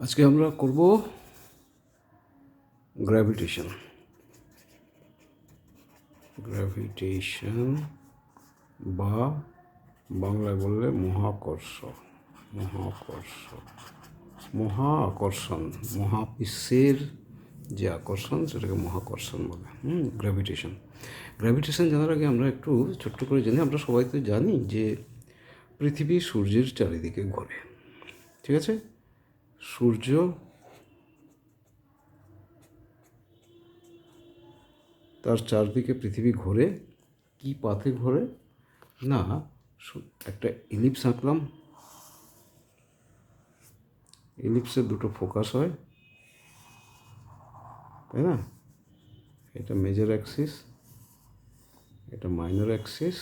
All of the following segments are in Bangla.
আজকে আমরা করব গ্র্যাভিটেশন গ্র্যাভিটেশন বা বাংলায় বললে মহাকর্ষ মহাকর্ষ মহা আকর্ষণ মহাবিশ্বের যে আকর্ষণ, সেটাকে মহাকর্ষণ বলে। হুম গ্র্যাভিটেশন গ্র্যাভিটেশন জানার আগে আমরা একটু ছোট্ট করে জানি আমরা সবাই তো জানি যে পৃথিবী সূর্যের চারিদিকে ঘোরে। ঠিক আছে? সূর্য। তার চারদিকে পৃথিবী ঘোরে। কি পাথে ঘোরে? না একটা ইলিপস আঁকলাম। ইলিপসের দুটো ফোকাস হয়। তাই না? এটা মেজর অ্যাক্সিস, এটা মাইনর অ্যাক্সিস।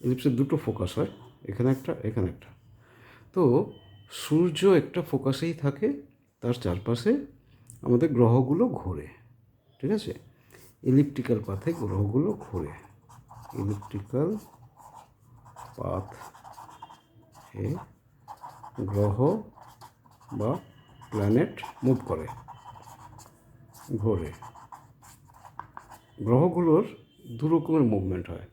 ইলিপসের দুটো ফোকাস হয়, এখানে একটা এখানে একটা। তো সূর্য একটা ফোকাসেই থাকে, তার চারপাশে আমাদের গ্রহগুলো ঘোরে, ঠিক আছে? ইলিপ্টিক্যাল পাথে গ্রহগুলো ঘোরে। ইলেকট্রিক্যাল পাথ এ গ্রহ বা প্ল্যানেট মুভ করে, ঘোরে। গ্রহগুলোর দু রকমের মুভমেন্ট হয়।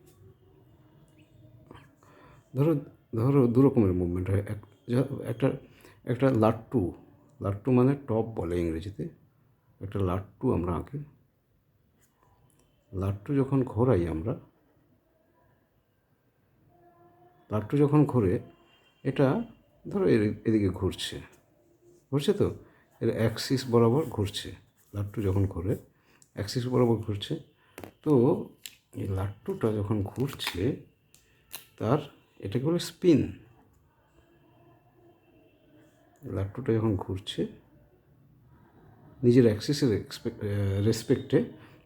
ধরো ধরো দু রকমের মুভমেন্ট হয়। এক একটা একটা লাট্টু লাট্টু মানে টপ বলে ইংরেজিতে, একটা লাট্টু আমরা আঁকি। লাট্টু যখন ঘোরাই আমরা, লাট্টু যখন ঘোরে, এটা ধরো এদিকে ঘুরছে ঘুরছে তো? এর অ্যাক্সিস বরাবর ঘুরছে, লাট্টু যখন ঘোরে অ্যাক্সিস বরাবর ঘুরছে। তো এই লাট্টুটা যখন ঘুরছে, তার, এটাকে বলে স্পিন লাট্টুটা যখন ঘুরছে, নিজের অ্যাক্সেসের রেসপেক্টে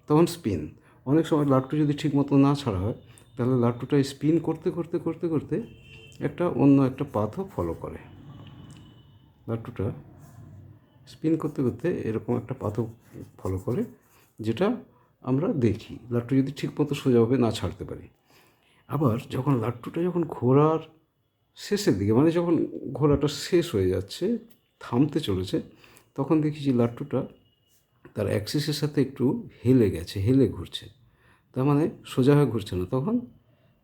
তখন স্পিন অনেক সময় লাট্টু যদি ঠিক মতো না ছাড়া হয়, তাহলে লাট্টুটা স্পিন করতে করতে করতে করতে একটা অন্য একটা পাথও ফলো করে। লাট্টুটা স্পিন করতে করতে এরকম একটা পাথও ফলো করে, যেটা আমরা দেখি। লাট্টু যদি ঠিক মতো সোজাভাবে না ছাড়তে পারি। আবার যখন লাট্টুটা যখন ঘোরার শেষের দিকে মানে যখন ঘোরাটা শেষ হয়ে যাচ্ছে, থামতে চলেছে, তখন দেখি যে লাট্টুটা তার অ্যাক্সিসের সাথে একটু হেলে গেছে, হেলে ঘুরছে। তার মানে সোজা হয়ে ঘুরছে না। তখন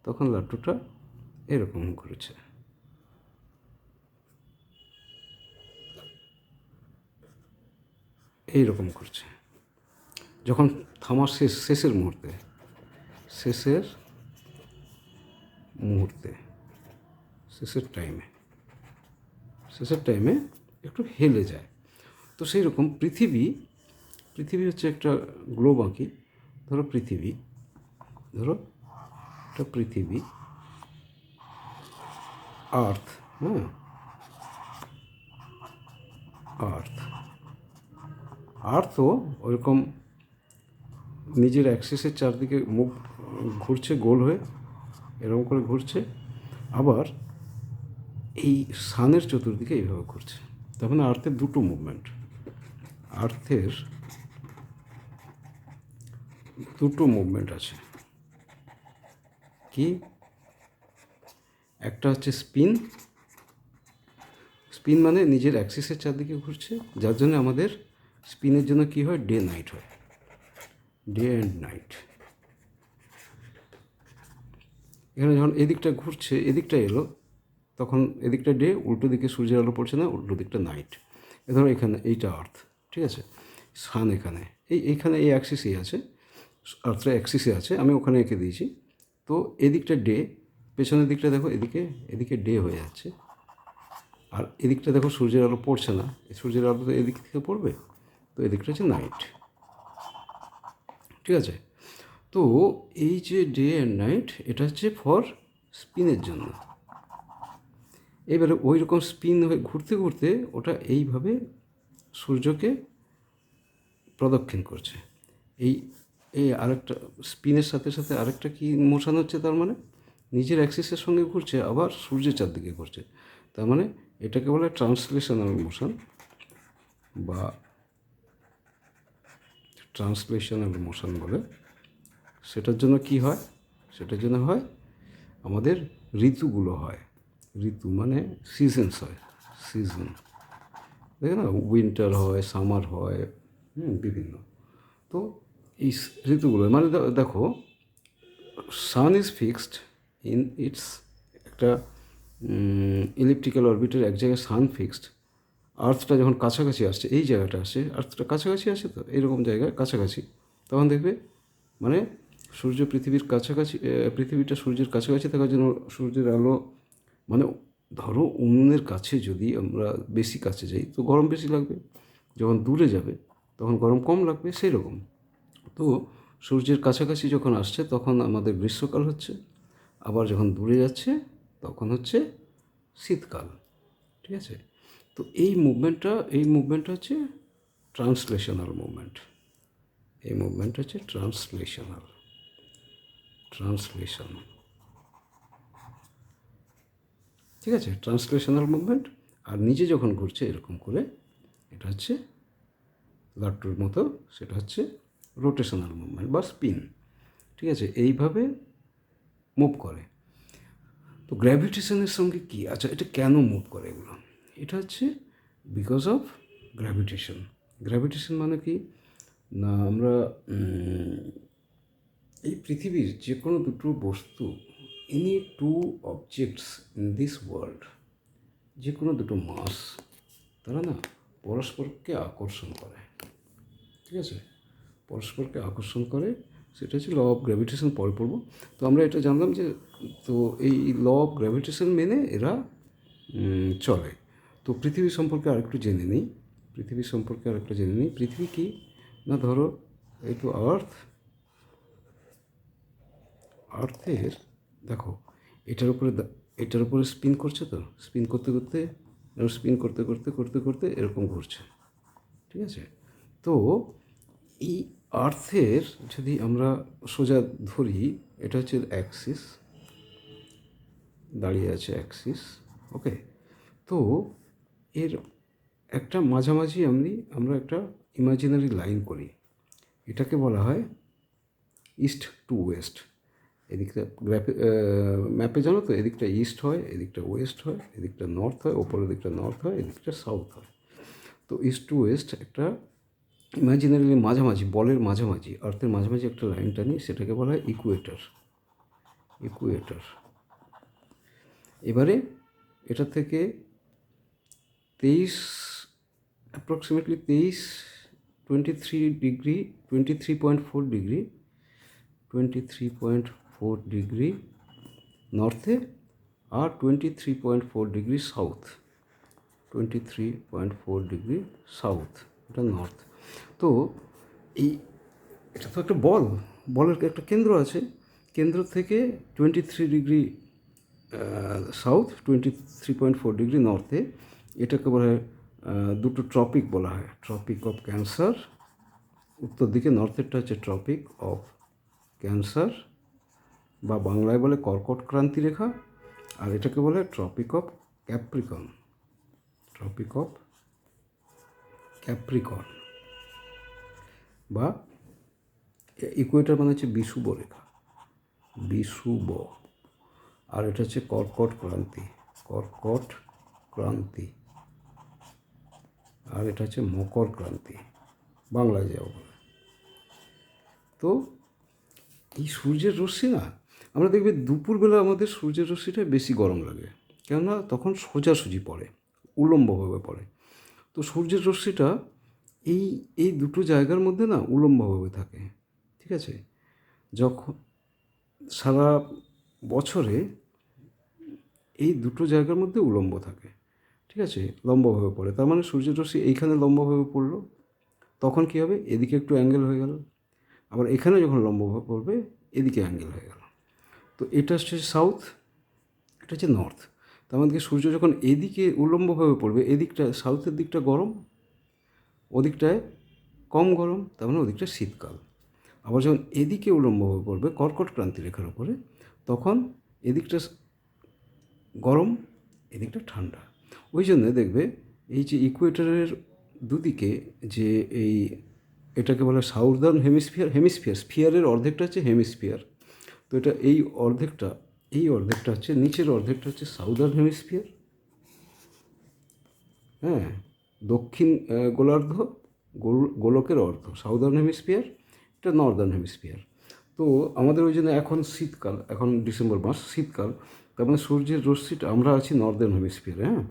তখন লাট্টুটা এরকম ঘুরছে। এই রকম করছে যখন থামার শেষ, শেষের মুহূর্তে শেষের মুহূর্তে শেষের টাইমে শেষের টাইমে একটু হেলে যায়। তো সেই রকম পৃথিবী পৃথিবী হচ্ছে একটা গ্লোব আঁকি। ধরো পৃথিবী, ধরো একটা পৃথিবী আর্থ হ্যাঁ? আর্থ আর্থও ওরকম নিজের অ্যাক্সিসের চারদিকে মুখ ঘুরছে গোল হয়ে, এরকম করে ঘুরছে। আবার এই সানের চতুর্দিকে এইভাবে ঘুরছে। তার মানে আর্থের দুটো মুভমেন্ট আর্থের দুটো মুভমেন্ট আছে। কি? একটা হচ্ছে স্পিন স্পিন মানে নিজের অ্যাক্সিসের চারদিকে ঘুরছে, যার জন্য আমাদের স্পিনের জন্য কি হয়? ডে নাইট হয়। ডে অ্যান্ড নাইট এখানে যখন এদিকটা ঘুরছে, এদিকটা এলো তখন এদিকটা ডে, উল্টো দিকে সূর্যের আলো পড়ছে না, উল্টো দিকটা নাইট। এ ধরো এখানে এইটা আর্থ ঠিক আছে? সান এখানে। এই, এইখানে এই অ্যাক্সিসেই আছে আর্থটা অ্যাক্সিসে আছে, আমি ওখানে এঁকে দিয়েছি। তো এদিকটা ডে, পেছনের দিকটা দেখো, এদিকে এদিকে ডে হয়ে যাচ্ছে। আর এদিকটা দেখো সূর্যের আলো পড়ছে না সূর্যের আলো তো এদিক থেকে পড়বে, তো এদিকটা হচ্ছে নাইট ঠিক আছে? তো এই যে ডে অ্যান্ড নাইট এটা হচ্ছে ফর স্পিনের জন্য। এবারে ওই রকম স্পিন হয়ে ঘুরতে ঘুরতে ওটা এইভাবে সূর্যকে প্রদক্ষিণ করছে। এই এই আরেকটা স্পিনের সাথে সাথে আরেকটা কি মোশন হচ্ছে তার মানে? নিজের অ্যাক্সিসের সঙ্গে ঘুরছে, আবার সূর্যের চারদিকে ঘুরছে। তার মানে এটাকে বলে ট্রান্সলেশনাল মোশন বা ট্রান্সলেশনাল মোশন বলে। সেটার জন্য কি হয়? সেটার জন্য হয় আমাদের ঋতুগুলো হয়। ঋতু মানে সিজনস হয় সিজন দেখে না উইন্টার হয় সামার হয় হুম, বিভিন্ন। তো এই ঋতুগুলো মানে দেখো sun is fixed in its একটা ইলেকট্রিক্যাল অরবিটের এক জায়গায় সান ফিক্সড আর্থটা যখন কাছাকাছি আসছে এই জায়গাটা আসছে আর্থটা কাছাকাছি আসে তো এরকম জায়গায় কাছাকাছি। তখন দেখবে মানে সূর্য পৃথিবীর কাছাকাছি পৃথিবীটা সূর্যের কাছাকাছি থাকার জন্য সূর্যের আলো মানে ধরো উনুনের কাছে যদি আমরা বেশি কাছে যাই, তো গরম বেশি লাগবে। যখন দূরে যাবে, তখন গরম কম লাগবে সেই রকম তো সূর্যের কাছাকাছি যখন আসছে, তখন আমাদের গ্রীষ্মকাল হচ্ছে। আবার যখন দূরে যাচ্ছে, তখন হচ্ছে শীতকাল। ঠিক আছে? তো এই মুভমেন্টটা এই মুভমেন্টটা হচ্ছে ট্রান্সলেশনাল মুভমেন্ট এই মুভমেন্ট হচ্ছে ট্রান্সলেশনাল ট্রান্সলেশন ঠিক আছে? ট্রান্সলেশনাল মুভমেন্ট আর নিজে যখন ঘুরছে এরকম করে, এটা হচ্ছে লাট্টুর মতো, সেটা হচ্ছে রোটেশনাল মুভমেন্ট বা স্পিন ঠিক আছে? এইভাবে মুভ করে। তো গ্র্যাভিটেশনের সঙ্গে কি? আচ্ছা এটা কেন মুভ করে এগুলো? এটা হচ্ছে বিকজ অফ গ্র্যাভিটেশন গ্র্যাভিটেশন মানে কি? না, আমরা এই পৃথিবীর যে কোনো দুটো বস্তু any two objects in this world যে কোনো দুটো মাস তারা না পরস্পরকে আকর্ষণ করে। ঠিক আছে? পরস্পরকে আকর্ষণ করে, সেটা হচ্ছে ল অফ গ্র্যাভিটেশন পরে পড়ব তো আমরা এটা জানলাম যে, তো এই ল অফ গ্র্যাভিটেশন মেনে এরা চলে। তো পৃথিবী সম্পর্কে আরেকটু জেনে নিই। পৃথিবী সম্পর্কে আরেকটু জেনে নিই। পৃথিবী কি? না, ধরো, এই তো আর্থ আর্থের দেখো, এটার উপরে এটার উপরে স্পিন করছে তো স্পিন করতে করতে স্পিন করতে করতে করতে করতে এরকম ঘুরছে, ঠিক আছে? তো এই আর্থের যদি আমরা সোজা ধরি, এটা হচ্ছে অ্যাক্সিস দাঁড়িয়ে আছে অ্যাক্সিস ওকে তো এর একটা মাঝামাঝি আমি, আমরা একটা ইমাজিনারি লাইন করি, এটাকে বলা হয় ইস্ট টু ওয়েস্ট এদিকটা গ্রাফে ম্যাপে জানো তো, এদিকটা ইস্ট হয়, এদিকটা ওয়েস্ট হয়, এদিকটা নর্থ হয়, ওপরের দিকটা নর্থ হয়, এদিকটা সাউথ হয়। তো ইস্ট টু ওয়েস্ট একটা ইমাজিনারি মাঝামাঝি, বলের মাঝামাঝি আর্থের মাঝামাঝি একটা লাইন টানি সেটাকে বলা হয় ইকুয়েটার ইকুয়েটার এবারে এটা থেকে তেইশ অ্যাপ্রক্সিমেটলি তেইশ twenty three degree twenty three point four degree twenty three point four degree নর্থে আর twenty three point four degree south twenty three point four degree south এটা নর্থ তো এই, এটা তো একটা বল। বলের একটা কেন্দ্র আছে। কেন্দ্র থেকে twenty three degree south twenty three point four degree নর্থে এটাকে বলা হয় দুটো ট্রপিক বলা হয়। ট্রপিক অফ ক্যান্সার উত্তর দিকে নর্থেরটা হচ্ছে ট্রপিক অফ ক্যান্সার বা বাংলায় বলে কর্কট ক্রান্তি রেখা, আর এটাকে বলে tropic of Capricorn tropic of Capricorn বা ইকুয়েটার মানে হচ্ছে বিষুব রেখা। বিষুব আর এটা হচ্ছে কর্কট ক্রান্তি। কর্কট ক্রান্তি। আর এটা হচ্ছে মকর ক্রান্তি। বাংলায় যাও বলে। তো এই সূর্যের রশ্মি না আমরা দেখবে দুপুরবেলা আমাদের সূর্যের রশ্মিটা বেশি গরম লাগে। কেননা তখন সোজাসুজি পড়ে, উলম্বভাবে পড়ে। তো সূর্যের রশ্মিটা এই এই দুটো জায়গার মধ্যে না উলম্বভাবে থাকে, ঠিক আছে? যখন সারা বছরে এই দুটো জায়গার মধ্যে উলম্ব থাকে, ঠিক আছে? লম্বভাবে পড়ে। তার মানে সূর্যের রশ্মি এইখানে লম্বভাবে পড়ল, তখন কী হবে? এদিকে একটু অ্যাঙ্গেল হয়ে গেল। আবার এখানে যখন লম্বভাবে পড়বে, এদিকে অ্যাঙ্গেল হয়ে গেল। তো এটা হচ্ছে সাউথ এটা হচ্ছে নর্থ তার মধ্যে সূর্য যখন এদিকে উলম্বভাবে পড়বে, এদিকটা সাউথের দিকটা গরম, ওদিকটায় কম গরম, তার মানে ওদিকটা শীতকাল। আবার যখন এদিকে উলম্বভাবে পড়বে, কর্কট ক্রান্তি রেখার উপরে, তখন এদিকটা গরম, এদিকটা ঠান্ডা। ওই জন্য দেখবে এই যে ইকুয়েটারের দুদিকে যে এই এটাকে বলে সাউদার্ন হেমিস্ফিয়ার হেমিস্ফিয়ার স্ফিয়ারের অর্ধেকটা হচ্ছে হেমিস্ফিয়ার তো এটা এই অর্ধেকটা এই অর্ধেকটা হচ্ছে, নিচের অর্ধেকটা হচ্ছে সাউদার্ন হেমিস্ফিয়ার হ্যাঁ? দক্ষিণ গোলার্ধ, গোল- গোলকের অর্ধ সাউদার্ন হেমিস্ফিয়ার এটা নর্দার্ন হেমিস্ফিয়ার তো আমাদের ওই জন্য এখন শীতকাল, এখন ডিসেম্বর মাস, শীতকাল, তার মানে সূর্যের রশ্মিটা, আমরা আছি নর্দার্ন হেমিস্ফিয়ারে হ্যাঁ?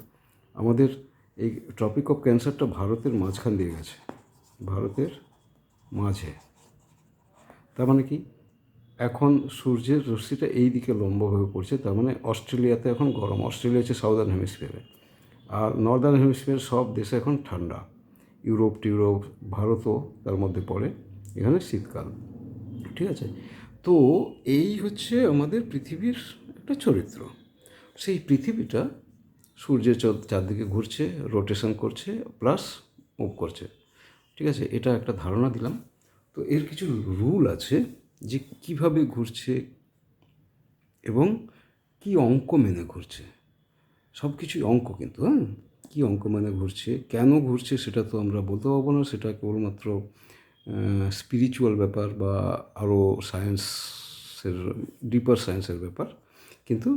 আমাদের এই ট্রপিক অফ ক্যান্সারটা ভারতের মাঝখান দিয়ে গেছে, ভারতের মাঝে। তার মানে কি? এখন সূর্যের রশ্মিটা এই দিকে লম্বভাবে পড়ছে, তার মানে অস্ট্রেলিয়াতে এখন গরম, অস্ট্রেলিয়া হচ্ছে সাউদার্ন হেমিস্ফিয়ারে আর নর্দার্ন হেমিস্ফিয়ার সব দেশে এখন ঠান্ডা, ইউরোপ টিউরোপ, ভারতও তার মধ্যে পড়ে, এখানে শীতকাল, ঠিক আছে? তো এই হচ্ছে আমাদের পৃথিবীর একটা চরিত্র। সেই পৃথিবীটা সূর্যের চার- চারদিকে ঘুরছে রোটেশন করছে প্লাস মুভ করছে, ঠিক আছে? এটা একটা ধারণা দিলাম। তো এর কিছু রুল আছে যে কীভাবে ঘুরছে এবং কি অঙ্ক মেনে ঘুরছে। সব কিছুই অঙ্ক কিন্তু হ্যাঁ? কী অঙ্ক মানে ঘুরছে, কেন ঘুরছে সেটা তো আমরা বলতে পারব না। সেটা কেবলমাত্র স্পিরিচুয়াল ব্যাপার বা আরও সায়েন্সের ডিপার সায়েন্সের ব্যাপার। কিন্তু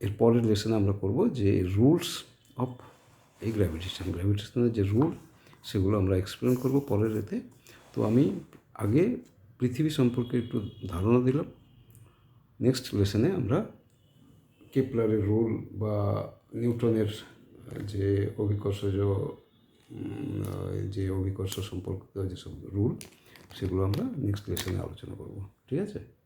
এর পরের লেসনে আমরা করব যে রুলস অফ এই গ্র্যাভিটেশন গ্র্যাভিটেশনের যে রুল সেগুলো আমরা এক্সপ্লেন করব পরের এতে। তো আমি আগে পৃথিবী সম্পর্কে একটু ধারণা দিলাম। নেক্সট লেসনে আমরা কেপলারের রুল বা নিউটনের যে অভিকর্ষজ যে অভিকর্ষ সম্পর্কিত যেসব রুল সেগুলো আমরা নেক্সট লেসনে আলোচনা করব। ঠিক আছে?